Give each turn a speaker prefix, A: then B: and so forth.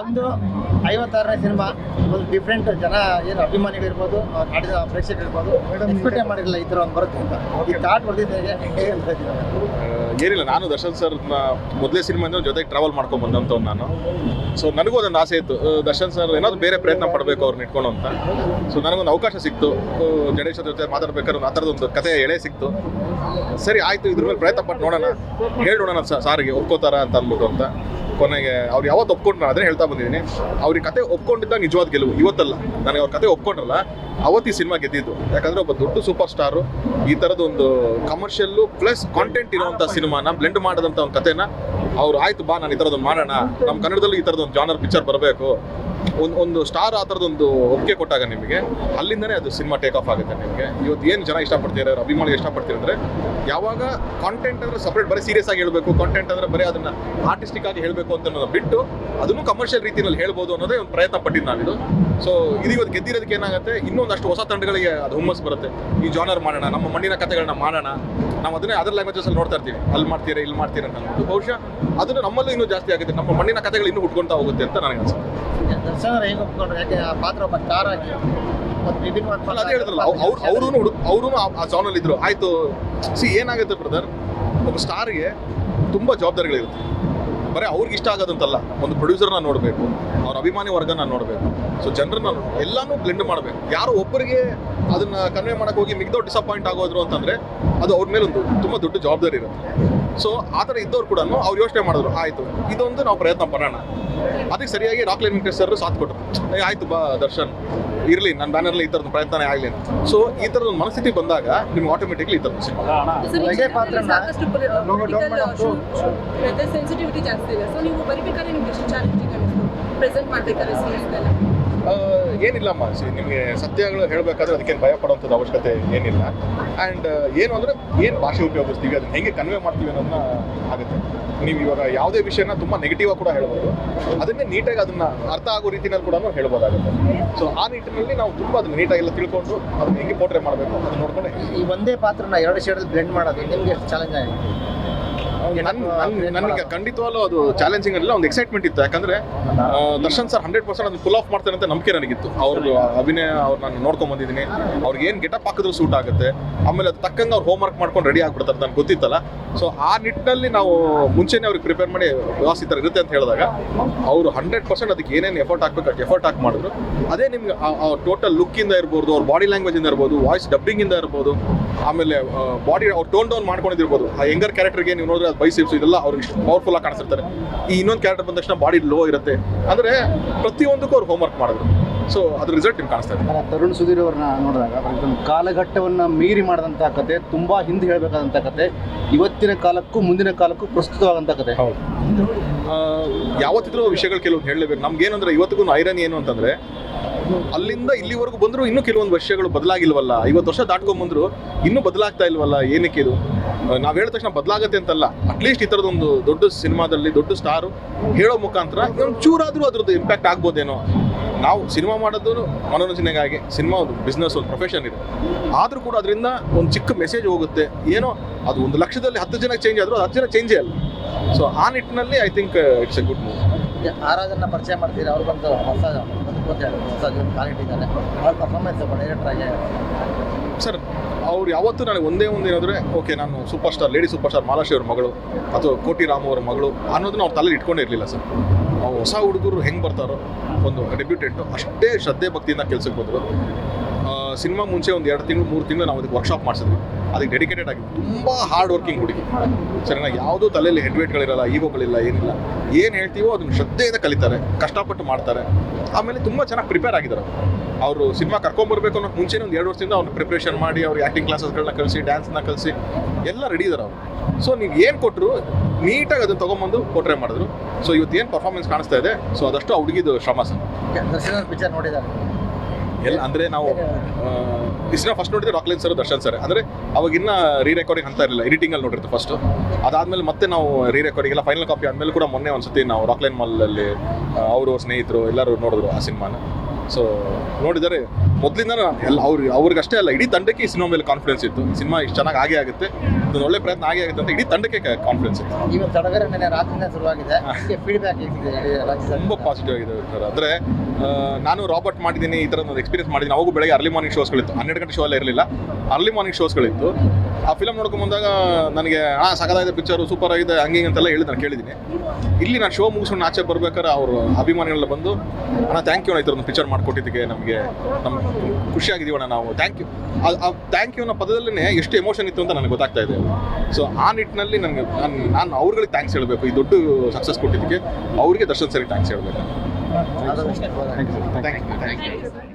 A: ಒಂದು ಐವತ್ತಾರನೇ ಸಿನಿಮಾ ಒಂದು ಡಿಫ್ರೆಂಟ್ ಜನ ಏನು ಅಭಿಮಾನಿಗಳಿರ್ಬೋದು ನಾಡಿದ ಪ್ರೇಕ್ಷಕರಿರ್ಬೋದು ಎಕ್ಸ್ಪೆಕ್ಟೇ ಮಾಡಿರಲಿಲ್ಲ ಈ ಥರ ಒಂದು ಬರುತ್ತೆ ಅಂತ. ಈ ಥಾಟ್?
B: ಆ, ಏನಿಲ್ಲ ನಾನು ದರ್ಶನ್ ಸರ್ ಮೊದಲೇ ಸಿನಿಮಾ ಅಂದ್ರೆ ಜೊತೆಗೆ ಟ್ರಾವೆಲ್ ಮಾಡ್ಕೊಂಡು ಬಂದಂಥವ್ನು ನಾನು. ಸೊ ನನಗೂ ಅದೊಂದು ಆಸೆ ಇತ್ತು. ದರ್ಶನ್ ಸರ್ ಏನಾದ್ರು ಬೇರೆ ಪ್ರಯತ್ನ ಪಡಬೇಕು ಅವ್ರನ್ನ ಇಟ್ಕೊಂಡು ಅಂತ. ಸೊ ನನಗೊಂದು ಅವಕಾಶ ಸಿಕ್ತು. ಗಣೇಶ ಜಡೇಶ್ ಜೊತೆ ಮಾತಾಡ್ಬೇಕಾದ್ರೆ ಆ ಥರದೊಂದು ಕಥೆ ಎಳೆ ಸಿಕ್ತು. ಸರಿ ಆಯಿತು ಇದ್ರ ಮೇಲೆ ಪ್ರಯತ್ನ ಪಟ್ಟು ನೋಡೋಣ. ಹೇಳಿ ನೋಡೋಣ ಸಾರಿಗೆ ಒಪ್ಕೋತಾರ ಅಂತ ಅಂದ್ಬಿಟ್ಟು ಅಂತ. ಕೊನೆಗೆ ಅವ್ರು ಯಾವತ್ತು ಒಪ್ಕೊಂಡು ನಾನು ಅದೇ ಹೇಳ್ತಾ ಬಂದಿದ್ದೀನಿ. ಅವ್ರಿಗೆ ಕತೆ ಒಪ್ಕೊಂಡಿದ್ದಾಗ ನಿಜವಾದ ಗೆಲುವು. ಇವತ್ತಲ್ಲ. ನನಗೆ ಅವ್ರ ಕತೆ ಒಪ್ಕೊಂಡ್ರಲ್ಲ, ಅವತ್ತು ಈ ಸಿನಿಮಾ ಗೆದ್ದಿದ್ದು. ಯಾಕಂದ್ರೆ ಒಬ್ಬ ದೊಡ್ಡ ಸೂಪರ್ ಸ್ಟಾರು ಈ ಒಂದು ಕಮರ್ಷಿಯಲ್ಲು ಪ್ಲಸ್ ಕಾಂಟೆಂಟ್ ಇರುವಂಥ ಸಿನಿಮಾನ ಬ್ಲೆಂಡ್ ಮಾಡಿದಂಥ ಒಂದು ಕತೆನ ಅವ್ರು, ಆಯ್ತು ಬಾ, ನಾನು ಈ ಥರದ್ದು ಮಾಡೋಣ. ನಮ್ಮ ಕನ್ನಡದಲ್ಲೂ ಈ ಥರದೊಂದು ಜಾನರ್ ಪಿಕ್ಚರ್ ಬರಬೇಕು. ಒಂದು ಒಂದು ಸ್ಟಾರ್ ಆ ಥರದೊಂದು ಒಪ್ಪಿಗೆ ಕೊಟ್ಟಾಗ ನಿಮಗೆ, ಅಲ್ಲಿಂದನೇ ಅದು ಸಿನಿಮಾ ಟೇಕ್ ಆಫ್ ಆಗುತ್ತೆ ನಿಮಗೆ. ಇವತ್ತು ಏನು ಜನ ಇಷ್ಟಪಡ್ತೀರ ಅಭಿಮಾನಿಗೆ ಇಷ್ಟಪಡ್ತೀರ ಅಂದರೆ, ಯಾವಾಗ ಕಾಂಟೆಂಟ್ ಅಂದರೆ ಸಪ್ರೇಟ್ ಬರೀ ಸೀರಿಯಸ್ ಆಗಿ ಹೇಳಬೇಕು ಕಾಂಟೆಂಟ್ ಅಂದರೆ ಬರೀ ಅದನ್ನು ಆರ್ಟಿಸ್ಟಿಕ್ ಆಗಿ ಹೇಳಬೇಕು ಅಂತ ಬಿಟ್ಟು ಅದನ್ನು ಕಮರ್ಷಿಯಲ್ ರೀತಿಯಲ್ಲಿ ಹೇಳ್ಬೋದು ಅನ್ನೋದೇ ಒಂದು ಪ್ರಯತ್ನ ಪಟ್ಟಿದ್ದು ನಾನಿದು ಸೊ ಇದು ಇವತ್ತು ಗೆದ್ದಿರೋದಕ್ಕೆ ಏನಾಗುತ್ತೆ, ಇನ್ನೊಂದಷ್ಟು ಹೊಸ ತಂಡಗಳಿಗೆ ಅದು ಹುಮ್ಮಸ್ ಬರುತ್ತೆ. ಈ ಜಾನರ್ ಮಾಡೋಣ, ನಮ್ಮ ಮಣ್ಣಿನ ಕಥೆಗಳನ್ನ ಮಾಡೋಣ. ನಾವು ಅದನ್ನೇ ಅದರ್ ಲ್ಯಾಂಗ್ವೇಜಸ್ ಅಲ್ಲಿ ನೋಡ್ತಾ ಇರ್ತೀವಿ. ಅಲ್ಲಿ ಮಾಡ್ತೀರಾ, ಇಲ್ಲಿ ಮಾಡ್ತೀರಾ ಅಂತ ಬಹುಶಃ ಅದನ್ನು ನಮ್ಮಲ್ಲೂ ಇನ್ನೂ ಜಾಸ್ತಿ ಆಗುತ್ತೆ. ನಮ್ಮ ಮಣ್ಣಿನ ಕಥೆಗಳು ಇನ್ನೂ ಹುಟ್ಕೊಂತಾ ಹೋಗುತ್ತೆ ಅಂತ ನನಗೆ ಅನ್ಸುತ್ತೆ
A: ಅವ್ರು ಹೇಗೆ ಒಪ್ಕೊಂಡ್ರು? ಯಾಕೆ ಆ ಪಾತ್ರ ಒಬ್ಬ ಸ್ಟಾರ್ ಆಗಿ ಒಂದು ವಿಭಿನ್ನವಾದ
B: ಅಲ್ಲ ಅದೇ ಹೇಳಿದ್ರಲ್ಲ ಅವ್ರು ಅವರು ಅವರು ಆ ಜಾನಲ್ಲಿ ಇದ್ರು ಆಯ್ತು. ಸಿ ಏನಾಗುತ್ತೆ ಬ್ರದರ್ ಒಬ್ಬ ಸ್ಟಾರ್ಗೆ ತುಂಬ ಜವಾಬ್ದಾರಿಗಳಿರುತ್ತೆ. ಬರೀ ಅವ್ರಿಗೆ ಇಷ್ಟ ಆಗೋದಂತಲ್ಲ. ಒಂದು ಪ್ರೊಡ್ಯೂಸರ್ನ ನೋಡಬೇಕು ಅವ್ರ ಅಭಿಮಾನಿ ವರ್ಗನ ನೋಡಬೇಕು. ಸೊ ಜನರನ್ನ ಎಲ್ಲಾನು ಬ್ಲೆಂಡ್ ಮಾಡಬೇಕು. ಯಾರೋ ಒಬ್ಬರಿಗೆ ಅದನ್ನ ಕನ್ವೆ ಮಾಡಕ್ಕೆ ಹೋಗಿ ಮಿಗ್ದವ್ರು ಡಿಸಪಾಯಿಂಟ್ ಆಗೋದ್ರು ಅಂತಂದ್ರೆ ಅದು ಅವ್ರ ಮೇಲೆ ಒಂದು ತುಂಬ ದೊಡ್ಡ ಜವಾಬ್ದಾರಿ ಇರುತ್ತೆ. ಸೊ ಆ ಥರ ಇದ್ದವ್ರು ಕೂಡ ಅವ್ರು ಯೋಚನೆ ಮಾಡಿದ್ರು ಆಯ್ತು ಇದೊಂದು ನಾವು ಪ್ರಯತ್ನ ಪಡೋಣ ಅದಕ್ಕೆ ಸರಿಯಾಗಿ ರಾಕ್ಲೈನ್ ವೆಂಕಟೇಶ್ ಸರ್ ಸಾಥ್ ಕೊಟ್ಟರು. ಆಯಿತು ಆಯ್ತು ಬಾ ದರ್ಶನ್ ಇರಲಿ ನನ್ನ ಬ್ಯಾನರ್ಲಿ ಈ ಥರದ್ದು ಪ್ರಯತ್ನ ಆಗಲಿ ಅಂತ. ಸೊ ಈ ಥರದ ಒಂದು ಮನಸ್ಥಿತಿ ಬಂದಾಗ ನಿಮ್ಗೆ ಆಟೋಮೆಟಿಕ್ಲಿ ಈ ಥರದ್ದು ಸಿಗುತ್ತೆ. ಏನಿಲ್ಲಮ್ಮ ನಿಮಗೆ ಸತ್ಯಗಳು ಹೇಳಬೇಕಾದ್ರೆ ಅದಕ್ಕೇನು ಭಯ ಪಡೋಂಥದ್ದು ಅವಶ್ಯಕತೆ ಏನಿಲ್ಲ. ಆ್ಯಂಡ್ ಏನು ಅಂದರೆ ಏನು ಭಾಷೆ ಉಪಯೋಗಿಸ್ತೀವಿ, ಅದನ್ನ ಹೇಗೆ ಕನ್ವೆ ಮಾಡ್ತೀವಿ ಅನ್ನೋದನ್ನ ಆಗುತ್ತೆ. ನೀವು ಇವಾಗ ಯಾವುದೇ ವಿಷಯನ ತುಂಬ ನೆಗೆಟಿವ್ ಕೂಡ ಹೇಳ್ಬೋದು. ಅದನ್ನೇ ನೀಟಾಗಿ ಅದನ್ನ ಅರ್ಥ ಆಗೋ ರೀತಿನಲ್ಲಿ ಕೂಡ ಹೇಳ್ಬೋದಾಗುತ್ತೆ. ಸೊ ಆ ನಿಟ್ಟಿನಲ್ಲಿ ನಾವು ತುಂಬ ಅದನ್ನ ನೀಟಾಗಿ ಎಲ್ಲ ತಿಳ್ಕೊಂಡು ಅದನ್ನ ಹೆಂಗೆ ಪೋಟ್ರೆ ಮಾಡಬೇಕು ಅದನ್ನ ನೋಡ್ಕೊಂಡು.
A: ಈ ಒಂದೇ ಪಾತ್ರನ ಎರಡು ಶೇಡಲ್ಲಿ ಬ್ಲೆಂಡ್ ಮಾಡೋದು ನಿಮಗೆ ಚಾಲೆಂಜ್ ಆಗಿದೆ?
B: ನನಗೆ ಖಂಡಿತವಾಗ್ಲೂ ಅದು ಚಾಲೆಂಜಿಂಗ್ ಅಲ್ಲ ಒಂದು ಎಕ್ಸೈಟ್ಮೆಂಟ್ ಇತ್ತು. ಯಾಕಂದ್ರೆ ದರ್ಶನ್ ಸರ್ ಹಂಡ್ರೆಡ್ ಪರ್ಸೆಂಟ್ ಅದನ್ನ ಫುಲ್ ಆಫ್ ಮಾಡ್ತಾರೆ ಅಂತ ನಂಬಿಕೆ ನನಗಿತ್ತು. ಅವ್ರ ಅಭಿನಯ ಅವ್ರು ನಾನು ನೋಡ್ಕೊಂಡ್ ಬಂದಿದ್ದೀನಿ. ಅವ್ರಿಗೆ ಏನು ಗೆಟಪ್ ಹಾಕಿದ್ರು ಸೂಟ್ ಆಗುತ್ತೆ. ಆಮೇಲೆ ಅದು ತಕ್ಕಂಗೆ ಅವ್ರು ಹೋಮ್ ವರ್ಕ್ ಮಾಡ್ಕೊಂಡು ರೆಡಿ ಆಗ್ಬಿಡ್ತಾರೆ ನನಗೆ ಗೊತ್ತಿತ್ತಲ್ಲ. ಸೊ ಆ ನಿಟ್ಟಿನಲ್ಲಿ ನಾವು ಮುಂಚೆನೇ ಅವ್ರಿಗೆ ಪ್ರಿಪೇರ್ ಮಾಡಿ ವ್ಯವಸ್ಥೆ ಥರ ಇರುತ್ತೆ ಅಂತ ಹೇಳಿದಾಗ ಅವರು ಹಂಡ್ರೆಡ್ ಪರ್ಸೆಂಟ್ ಅದಕ್ಕೆ ಏನೇನು ಎಫರ್ಟ್ ಹಾಕ್ಬೇಕು ಎಫರ್ಟ್ ಹಾಕಿ ಮಾಡಿದ್ರು. ಅದೇ ನಿಮ್ಗೆ ಟೋಟಲ್ ಲುಕ್ಕಿಂದ ಇರ್ಬೋದು ಅವ್ರ ಬಾಡಿ ಲ್ಯಾಂಗ್ವೇಜಿಂದ ಇರ್ಬೋದು ವಾಯ್ಸ್ ಡಬ್ಬಿಂಗಿಂದ ಇರ್ಬೋದು ಆಮೇಲೆ ಬಾಡಿ ಅವ್ರು ಟೋನ್ ಡೌನ್ ಮಾಡ್ಕೊಂಡಿರ್ಬೋದು. ಆ ಯಂಗರ್ ಕ್ಯಾರೆಕ್ಟರ್ಗೆ ನೀವು ನೋಡಿದ್ರೆ ಅದು ಬೈಸಿಪ್ಸ್ ಇದೆಲ್ಲ ಅವ್ರು ಪವರ್ಫುಲ್ ಆಗಿ ಕಾಣಿಸ್ತಾರೆ ಈ ಇನ್ನೊಂದು ಕ್ಯಾರೆಕ್ಟರ್ ಬಂದ ತಕ್ಷಣ ಬಾಡಿ ಲೋ ಇರುತ್ತೆ. ಅಂದರೆ ಪ್ರತಿಯೊಂದಕ್ಕೂ ಅವ್ರು ಹೋಮ್ವರ್ಕ್ ಮಾಡಿದ್ರು. ಸೊ ಅದ್ರ ರಿಸಲ್ಟ್ ನಿಮ್ಗೆ ಕಾಣಿಸ್ತಾ ಇದೆ.
C: ತರುಣ್ ಸುಧೀರ್ ಅವ್ರನ್ನ ನೋಡಿದಾಗ ಕಾಲಘಟ್ಟವನ್ನು ಮೀರಿ ಮಾಡಿದಂಥ ಕತೆ ತುಂಬಾ ಹಿಂದೆ ಹೇಳಬೇಕಾದಂಥ ಕತೆ ಇವತ್ತಿನ ಕಾಲಕ್ಕೂ ಮುಂದಿನ ಕಾಲಕ್ಕೂ ಪ್ರಸ್ತುತವಾದಂಥ ಕತೆ.
B: ಯಾವತ್ತಿದ್ರೂ ವಿಷಯಗಳು ಕೆಲವು ಹೇಳಲೇಬೇಕು. ನಮ್ಗೆ ಏನಂದ್ರೆ ಇವತ್ತಿಗೂ ಐರನ್ ಏನು ಅಂತಂದ್ರೆ ಅಲ್ಲಿಂದ ಇಲ್ಲಿವರೆಗೂ ಬಂದ್ರು ಇನ್ನೂ ಕೆಲವೊಂದು ವರ್ಷಗಳು ಬದಲಾಗಿಲ್ವಲ್ಲ? ಐವತ್ತು ವರ್ಷ ದಾಟ್ಕೊಂಡ್ ಬಂದ್ರು ಇನ್ನೂ ಬದಲಾಗ್ತಾ ಇಲ್ವಲ್ಲ? ಏನಕ್ಕೆ ಇದು? ನಾವು ಹೇಳಿದ ತಕ್ಷಣ ಬದಲಾಗತ್ತೆ ಅಂತಲ್ಲ. ಅಟ್ಲೀಸ್ಟ್ ಈ ತರದೊಂದು ದೊಡ್ಡ ಸಿನಿಮಾದಲ್ಲಿ ದೊಡ್ಡ ಸ್ಟಾರು ಹೇಳೋ ಮುಖಾಂತರ ಚೂರಾದ್ರೂ ಅದ್ರದ್ದು ಇಂಪ್ಯಾಕ್ಟ್ ಆಗ್ಬೋದೇನೋ. ನಾವು ಸಿನಿಮಾ ಮಾಡೋದು ಮನೋರಂಜನೆಗಾಗಿ, ಸಿನಿಮಾ ಒಂದು ಬಿಸ್ನೆಸ್ ಒಂದು ಪ್ರೊಫೆಷನ್ ಇದೆ. ಆದರೂ ಕೂಡ ಅದರಿಂದ ಒಂದು ಚಿಕ್ಕ ಮೆಸೇಜ್ ಹೋಗುತ್ತೆ. ಏನೋ, ಅದು ಒಂದು ಲಕ್ಷದಲ್ಲಿ ಹತ್ತು ಜನ ಚೇಂಜ್ ಆದರೂ ಹತ್ತು ಜನ ಚೇಂಜೇ ಅಲ್ಲ. ಸೊ ಆ ನಿಟ್ಟಿನಲ್ಲಿ I think it's a good move
A: Aradhana ಪರಿಚಯ ಮಾಡ್ತೀರಿ? ಅವ್ರು ಬಂದು ಹೊಸ ಹೊಸ ಇದ್ದಾರೆ ಅವ್ರ ಪರ್ಫಾರ್ಮೆನ್ಸ್ ಡೈರೆಕ್ಟರ್ ಆಗಿ
B: ಸರ್, ಅವ್ರು ಯಾವತ್ತೂ ನನಗೆ ಒಂದೇ ಒಂದು ಏನಾದರೆ ಓಕೆ ನಾನು super star lady super star Malashree ಅವ್ರ ಮಗಳು ಅಥವಾ ಕೋಟಿ ರಾಮು ಅವರ ಮಗಳು ಅನ್ನೋದನ್ನ ಅವ್ರ ತಲೆಯಲ್ಲಿ ಇಟ್ಕೊಂಡಿರಲಿಲ್ಲ ಸರ್. ಅವ್ರು ಹೊಸ ಹುಡುಗರು ಹೆಂಗೆ ಬರ್ತಾರೋ ಒಂದು ಡೆಬ್ಯೂಟೆಂಟು ಅಷ್ಟೇ ಶ್ರದ್ಧೆ ಭಕ್ತಿಯಿಂದ ಕೆಲಸಕ್ಕೆ ಬಂದರು ಸಿನಿಮಾ ಮುಂಚೆ ಒಂದು ಎರಡು ತಿಂಗಳು, ಮೂರು ತಿಂಗಳು ನಾವು ಅದಕ್ಕೆ ವರ್ಕ್ಶಾಪ್ ಮಾಡಿಸಿದ್ವಿ. ಅದಕ್ಕೆ ಡೆಡಿಕೇಟೆಡ್ ಆಗಿ ತುಂಬ ಹಾರ್ಡ್ ವರ್ಕಿಂಗ್ ಹುಡುಗಿ. ಸರಿನಾ ಯಾವುದೂ ತಲೆಯಲ್ಲಿ ಹೆಡ್ವೇಟ್ಗಳಿರಲ್ಲ ಈಗೋಗಳಿಲ್ಲ ಏನಿಲ್ಲ. ಏನು ಹೇಳ್ತೀವೋ ಅದನ್ನು ಶ್ರದ್ಧೆಯಿಂದ ಕಲಿತಾರೆ, ಕಷ್ಟಪಟ್ಟು ಮಾಡ್ತಾರೆ. ಆಮೇಲೆ ತುಂಬ ಚೆನ್ನಾಗಿ ಪ್ರಿಪೇರ್ ಆಗಿದ್ದಾರೆ ಅವರು. ಸಿನಿಮಾ ಕರ್ಕೊಂಬರ್ಬೇಕು ಅನ್ನೋಕ್ಕೆ ಮುಂಚೆನೇ ಒಂದು ಎರಡು ವರ್ಷದಿಂದ ಅವ್ರನ್ನ ಪ್ರಿಪ್ರೇಷನ್ ಮಾಡಿ, ಅವ್ರು ಆ್ಯಕ್ಟಿಂಗ್ ಕ್ಲಾಸಸ್ಗಳನ್ನ ಕಲಿಸಿ ಡ್ಯಾನ್ಸ್ನ ಕಲಿಸಿ ಎಲ್ಲ ರೆಡಿ ಇದ್ದಾರೆ ಅವರು. ಸೊ ನೀವು ಏನು ಕೊಟ್ಟರು ನೀಟಾಗಿ ಅದನ್ನು ತೊಗೊಂಬಂದು ಕೊಟ್ರೆ ಮಾಡಿದ್ರು. ಸೊ ಇವತ್ತು ಏನು ಪರ್ಫಾರ್ಮೆನ್ಸ್ ಕಾಣಿಸ್ತಾ ಇದೆ. ಸೊ ಅದಷ್ಟು ಆ ಹುಡುಗಿದು ಶ್ರಮ ಸರ್.
A: ಪಿಕ್ಚರ್ ನೋಡಿದ್ದಾರೆ
B: ಎಲ್ಲ ಅಂದ್ರೆ ನಾವು ಇಷ್ಟ ಫಸ್ಟ್ ನೋಡಿದ್ರೆ ರಾಕ್ಲೈನ್ ಸರ್ ದರ್ಶನ್ ಸರ್ ಅಂದರೆ ಅವಾಗಿನ್ನ ರೀ ರೆಕಾರ್ಡಿಂಗ್ ಅಂತ ಇರಲಿಲ್ಲ ಎಡಿಟಿಂಗ್ ಅಲ್ಲಿ ನೋಡಿರ್ತೀವಿ ಫಸ್ಟ್ ಅದಾದ್ಮೇಲೆ ಮತ್ತೆ ನಾವು ರೀ ರೆಕಾರ್ಡಿಂಗ್ ಎಲ್ಲ ಫೈನಲ್ ಕಾಪಿ ಆದಮೇಲೆ ಕೂಡ ಮೊನ್ನೆ ಒಂದ್ಸತಿ ನಾವು ರಾಕ್ಲೈನ್ ಅಲ್ಲಿ ಅವರು ಸ್ನೇಹಿತರು ಎಲ್ಲರೂ ನೋಡಿದ್ರು ಆ ಸಿನಿಮಾನ. ಸೊ ನೋಡಿದರೆ ಮೊದಲಿಂದ ಎಲ್ಲ ಅವ್ರಿಗೆ ಅವ್ರಿಗಷ್ಟೇ ಅಲ್ಲ ಇಡೀ ತಂಡಕ್ಕೆ ಈ ಸಿನಿಮಾ ಮೇಲೆ ಕಾನ್ಫಿಡೆನ್ಸ್ ಇತ್ತು. ಸಿನಿಮಾ ಇಷ್ಟು ಚೆನ್ನಾಗಿ ಆಗೇ ಆಗುತ್ತೆ. ಇದೊಂದು ಒಳ್ಳೆ ಪ್ರಯತ್ನ ಆಗೇ ಆಗುತ್ತೆ ಅಂತ ಇಡೀ ತಂಡಕ್ಕೆ ಕಾನ್ಫಿಡೆನ್ಸ್ ಇತ್ತು.
A: ಇವತ್ತು ಸಡಗರ ನೆನೆ ರಾತ್ರಿಯಿಂದ ಶುರುವಾಗಿದೆ. ಫೀಡ್ಬ್ಯಾಕ್
B: ತುಂಬ ಪಾಸಿಟಿವ್ ಆಗಿದೆ ಸರ್. ಅಂದರೆ ನಾನು ರಾಬರ್ಟ್ ಮಾಡಿದ್ದೀನಿ ಈ ಥರ ಒಂದು ಎಕ್ಸ್ಪೀರಿಯನ್ಸ್ ಮಾಡಿದ್ದೀನಿ. ಅವಾಗೂ ಬೆಳಗ್ಗೆ ಅರ್ಲಿ ಮಾರ್ನಿಂಗ್ ಶೋಸ್ಗಳಿತ್ತು ಹನ್ನೆರಡು ಗಂಟೆ ಶೋ ಎಲ್ಲ ಇರಲಿಲ್ಲ. ಅರ್ಲಿ ಮಾರ್ನಿಂಗ್ ಶೋಸ್ಗಳಿತ್ತು ಆ ಫಿಲಮ್ ನೋಡ್ಕೊಂಡು ಬಂದಾಗ ನನಗೆ ಆ ಸಕದಾಗಿದೆ ಪಿಕ್ಚರು ಸೂಪರ್ ಆಗಿದೆ ಹಂಗೆ ಅಂತೆಲ್ಲ ಹೇಳಿ ನಾನು ಕೇಳಿದ್ದೀನಿ ಇಲ್ಲಿ ನಾನು ಶೋ ಮುಗಿಸ್ಕೊಂಡು ಆಚೆ ಬರ್ಬೇಕಾದ್ರೆ ಅವರು ಅಭಿಮಾನಿಗಳೆಲ್ಲ ಬಂದು ಅಣ್ಣ ಥ್ಯಾಂಕ್ ಯು ಅಣ್ಣ ಈ ಥರ ಒಂದು ಪಿಕ್ಚರ್ ಮಾಡಿಕೊಟ್ಟಿದ್ದಕ್ಕೆ ನಮಗೆ ನಮ್ಮ ಖುಷಿಯಾಗಿದ್ದೀವಣ್ಣ ನಾವು ಥ್ಯಾಂಕ್ ಯು ಆ ಥ್ಯಾಂಕ್ ಯು ಅನ್ನೋ ಪದದಲ್ಲೇ ಎಷ್ಟು ಎಮೋಷನ್ ಇತ್ತು ಅಂತ ನನಗೆ ಗೊತ್ತಾಗ್ತಾ ಇದೆ. ಸೊ ಆ ನಿಟ್ಟಿನಲ್ಲಿ ನನಗೆ ನಾನು ನಾನು ಅವ್ರುಗಳಿಗೆ ಥ್ಯಾಂಕ್ಸ್ ಹೇಳಬೇಕು. ಈ ದೊಡ್ಡ ಸಕ್ಸಸ್ ಕೊಟ್ಟಿದ್ದಕ್ಕೆ ಅವ್ರಿಗೆ ದರ್ಶನ್ ಸರಿ ಥ್ಯಾಂಕ್ಸ್ ಹೇಳಬೇಕು. Thank you thank you